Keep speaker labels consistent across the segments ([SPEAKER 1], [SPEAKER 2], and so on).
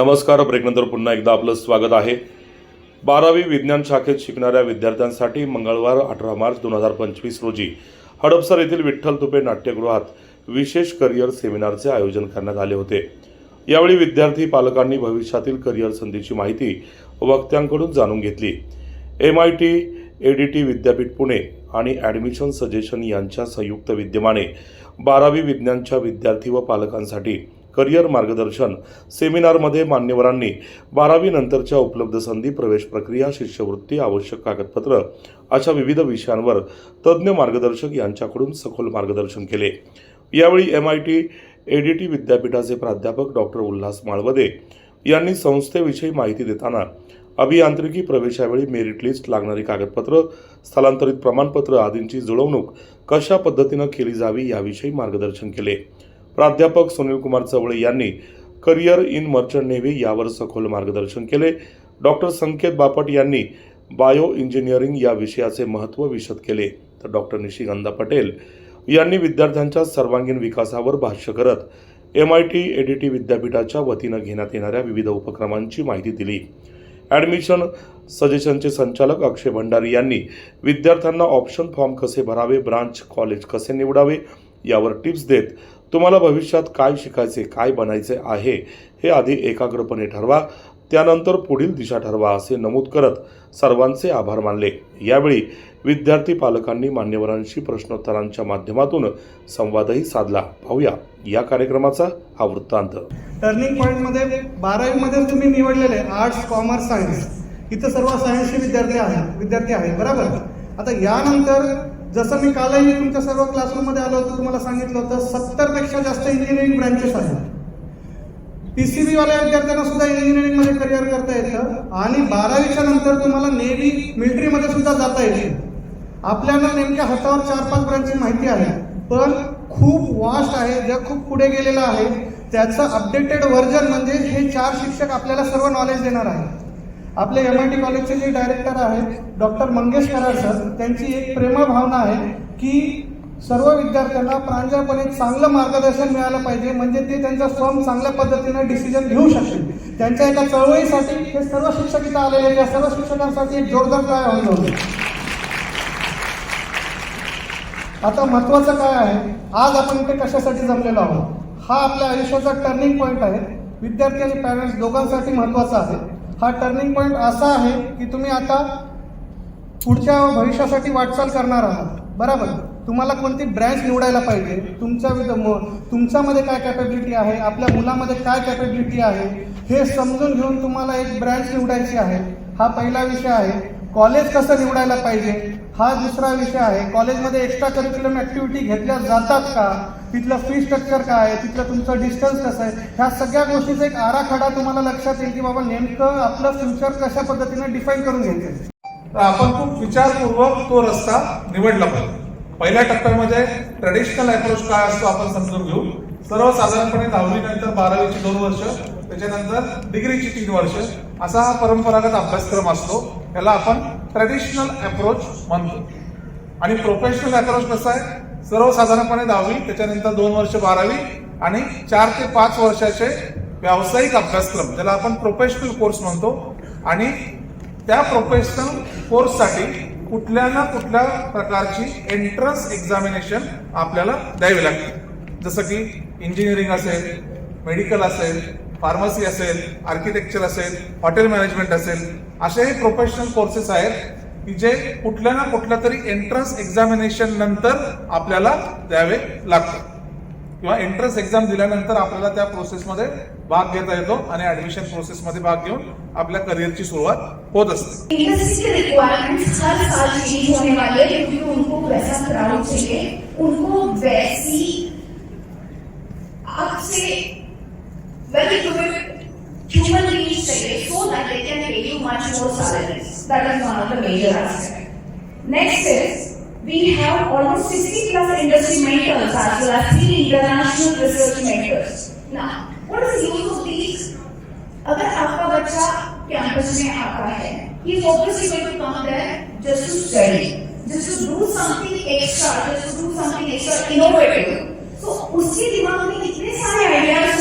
[SPEAKER 1] नमस्कार ब्रेकनंतर पुन्हा एकदा आपलं स्वागत आहे. बारावी विज्ञान शाखेत शिकणाऱ्या विद्यार्थ्यांसाठी मंगळवार अठरा मार्च दोन हजार पंचवीस रोजी हडपसर येथील विठ्ठल तुपे नाट्यगृहात विशेष करिअर सेमिनारचे आयोजन करण्यात आले होते. यावेळी विद्यार्थी पालकांनी भविष्यातील करिअर संधीची माहिती वक्त्यांकडून जाणून घेतली. M I T A D T विद्यापीठ पुणे आणि ॲडमिशन सजेशन यांच्या संयुक्त विद्यमाने बारावी विज्ञानच्या विद्यार्थी व पालकांसाठी करिअर मार्गदर्शन सेमिनारमध्ये मान्यवरांनी बारावी नंतरच्या उपलब्ध संधी प्रवेश प्रक्रिया शिष्यवृत्ती आवश्यक कागदपत्र अशा विविध विषयांवर तज्ज्ञ मार्गदर्शक यांच्याकडून सखोल मार्गदर्शन केले. यावेळी M I T A D T विद्यापीठाचे प्राध्यापक डॉक्टर उल्हास माळवदे यांनी संस्थेविषयी माहिती देताना अभियांत्रिकी प्रवेशावेळी मेरिट लिस्ट लागणारी कागदपत्र स्थलांतरित प्रमाणपत्र आदींची जुळवणूक कशा पद्धतीनं केली जावी याविषयी मार्गदर्शन केले. प्राध्यापक सुनील कुमार चवळे यांनी करिअर इन मर्चंट नेव्ही यावर सखोल मार्गदर्शन केले. डॉक्टर संकेत बापट यांनी बायो इंजिनिअरिंग या विषयाचे महत्त्व विशद केले. तर डॉक्टर निशिगंधा पटेल यांनी विद्यार्थ्यांच्या सर्वांगीण विकासावर भाष्य करत M I T A D T विद्यापीठाच्या वतीनं घेण्यात येणाऱ्या विविध उपक्रमांची माहिती दिली. ॲडमिशन सजेशनचे संचालक अक्षय भंडारी यांनी विद्यार्थ्यांना ऑप्शन फॉर्म कसे भरावे ब्रांच कॉलेज कसे निवडावे यावर टिप्स देत तुम्हाला भविष्यात काय शिकायचे काय बनायचे आहे हे आधी एकाग्रपणे ठरवा. त्यानंतर पुढील दिशा ठरवा असे नमूद करत सर्वांचे आभार मानले. यावेळी विद्यार्थी पालकांनी मान्यवरांशी प्रश्नोत्तरांच्या माध्यमातून संवादही साधला. पाहूया या कार्यक्रमाचा हा वृत्तांत
[SPEAKER 2] टर्निंग पॉईंटमध्ये बारावीमध्ये तुम्ही निवडलेले आर्ट्स कॉमर्स सायन्स. इथं सर्व सायन्सचे विद्यार्थी आहेत विद्यार्थी आहेत बरोबर? आता यानंतर जसं मी कालही तुमच्या सर्व क्लासरूममध्ये आलो होतो तुम्हाला सांगितलं होतं सत्तरपेक्षा जास्त इंजिनिअरिंग ब्रँचेस आहेत. पीसीबी वाल्या विद्यार्थ्यांना सुद्धा इंजिनिअरिंगमध्ये करिअर करता येतं. आणि बारावीच्या नंतर तुम्हाला नेव्ही मिलिटरीमध्ये सुद्धा जाता येईल. आपल्याला नेमक्या हातावर चार पाच ब्रँचची माहिती आहे पण खूप वास्ट आहे ज्या खूप पुढे गेलेलं आहे. त्याचं अपडेटेड व्हर्जन म्हणजे हे चार शिक्षक आपल्याला सर्व नॉलेज देणार आहे आपले एम आय टी कॉलेजचे जे डायरेक्टर आहेत डॉक्टर मंगेश कराड सर त्यांची एक प्रेमभावना आहे की सर्व विद्यार्थ्यांना प्रांजळपणे चांगलं मार्गदर्शन मिळालं पाहिजे म्हणजे ते त्यांचा स्वम चांगल्या पद्धतीने डिसिजन घेऊ शकतील. त्यांच्या एका चळवळीसाठी हे सर्व शिक्षक इथं आलेले आहेत. या सर्व शिक्षकांसाठी एक जोरदार काय होईल होते आता महत्वाचं काय आहे आज आपण इथे कशासाठी जमलेलो आहोत? हा आपल्या आयुष्याचा टर्निंग पॉईंट आहे. विद्यार्थी आणि पॅरेंट्स दोघांसाठी महत्त्वाचा आहे. हा टर्निंग पॉईंट असा आहे की तुम्ही आता पुढच्या भविष्यासाठी वाटचाल करणार आहात. बरोबर. तुम्हाला कोणती ब्रँच निवडायला पाहिजे? तुमच्या तुमच्यामध्ये काय कॅपेबिलिटी आहे? आपल्या मुलामध्ये काय कॅपेबिलिटी आहे? हे समजून घेऊन तुम्हाला एक ब्रँच निवडायची आहे. हा पहिला विषय आहे. कॉलेज कसं निवडायला पाहिजे? हा दुसरा विषय आहे. कॉलेजमध्ये एक्स्ट्रा करिक्युलम ॲक्टिव्हिटी घेतल्या जातात का? तिथलं फी स्ट्रक्चर काय आहे? तिथलं तुमचं डिस्टन्स कसं आहे? ह्या सगळ्या गोष्टीचा एक आराखडा तुम्हाला लक्षात येईल की बाबा नेमकं आपलं फ्युचर कशा पद्धतीने डिफाईन करून घ्यायचं
[SPEAKER 3] तर आपण खूप विचारपूर्वक तो रस्ता निवडला पाहिजे. पहिल्या टप्प्यामध्ये ट्रेडिशनल अप्रोच काय असतो आपण समजून घेऊ. सर्वसाधारणपणे दहावीनंतर बारावीची दोन वर्ष त्याच्यानंतर डिग्रीची तीन वर्ष असा हा परंपरागत अभ्यासक्रम असतो. याला आपण ट्रेडिशनल अप्रोच म्हणतो. आणि प्रोफेशनल अप्रोच कसा आहे? सर्वसाधारणपणे दहावी त्याच्यानंतर दोन वर्ष बारावी आणि चार ते पाच वर्षाचे व्यावसायिक अभ्यासक्रम ज्याला आपण प्रोफेशनल कोर्स म्हणतो. आणि त्या प्रोफेशनल कोर्ससाठी कुठल्या ना कुठल्या प्रकारची एंट्रन्स एक्झामिनेशन आपल्याला द्यावी लागते. जसं की इंजिनिअरिंग असेल मेडिकल असेल फार्मसी असेल आर्किटेक्चर असेल हॉटेल मॅनेजमेंट असेल असे हे प्रोफेशनल कोर्सेस आहेत की जे कुठल्या ना कुठल्या तरी एंट्रन्स एक्झामिनेशन नंतर आपल्याला द्यावे लागतात. किंवा एंट्रन्स एक्झाम दिल्यानंतर आपल्याला त्या प्रोसेसमध्ये भाग घेता येतो आणि ऍडमिशन प्रोसेसमध्ये भाग घेऊन आपल्या करिअरची सुरुवात होत असते.
[SPEAKER 4] Industry K requirements human beings so that they can pay you much more salaries. That is one of the major aspects. Next is we have almost 60 plus industry mentors as well as three international research mentors. Now, what is the use of these? अगर आपका बच्चा campus में आता है he is obviously going to come there just to study just to do something extra just to do something extra innovative so उसके दिमाग में इतने सारे होंगे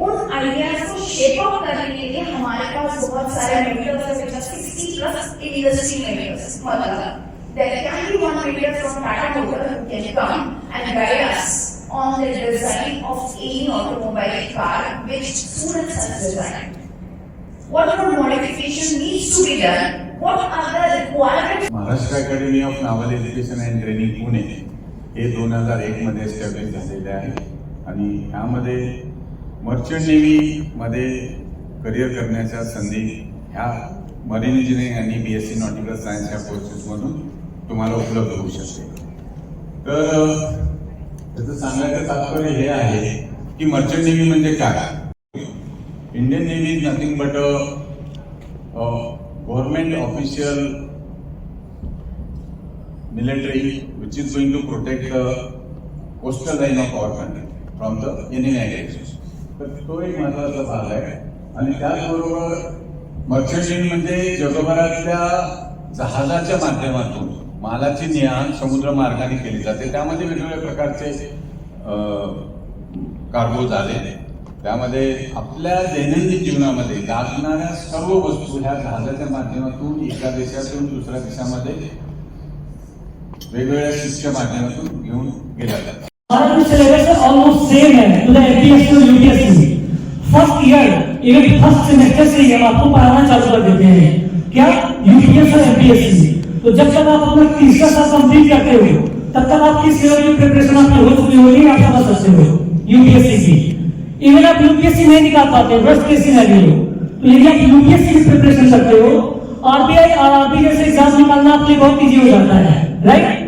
[SPEAKER 4] उन आइडियाज़ को शेप अप करने के लिए हमारे पास बहुत सारे मेंटर्स हैं सिक्सटी प्लस इंडस्ट्री मेंटर्स मतलब there can be one mentor from Tata Motor who can come and guide us on the design of any automobile car which students have designed. What more modification needs to be done? What are the requirements
[SPEAKER 5] Maharashtra academy of naval education and training Pune हे दोन हज़ार एकमध्ये establish झालेले आहे आणि ह्यामध्ये merchant नेव्हीमध्ये career करण्याच्या संधी ह्या मरीन इंजिनिअरिंग आणि B S C nautical science या कोर्सेसमधून तुम्हाला उपलब्ध होऊ शकते तर त्याचं सांगायचं तात्पर्य हे आहे की मर्चंट नेव्ही म्हणजे काय Indian navy is nothing but a government official military which is going to protect the coastal line of our country from the enemy aggression. तर तो एक महत्त्वाचा भाग आहे. आणि त्याचबरोबर मर्चंट म्हणजे जगभरातल्या जहाजाच्या माध्यमातून मालाची ने आण समुद्र मार्गाने केली जाते. त्यामध्ये वेगवेगळ्या प्रकारचे कार्गो झाले. त्यामध्ये आपल्या दैनंदिन जीवनामध्ये लागणाऱ्या सर्व वस्तू ह्या जहाजाच्या माध्यमातून एका देशातून दुसऱ्या देशामध्ये वेगवेगळ्या शिक्षच्या माध्यमातून घेऊन गेल्या जातात.
[SPEAKER 6] हमारा जो सिलेबस है। ऑलमोस्ट सेम है to the to UPSC first year even first semester से ही हम आपको पढ़ाना चालू कर देते हैं। क्या? यूपीएस और एमपीएससी तो जब तक आप अपना तीसरा साल कंप्लीट करते हो, तब तक आपकी लेवल की प्रिपरेशन आपकी हो चुकी होगी, आप समझ सकते हो? यूपीएससी की इवन आप यूपीएससी नहीं निकाल पाते वर्स्ट केस सिनेरियो तो यदि आप यूपीएससी की प्रिपरेशन करते हो आरबीआई और जैसे एग्ज़ाम निकालना आपके लिए बहुत इजी हो जाता है। राइट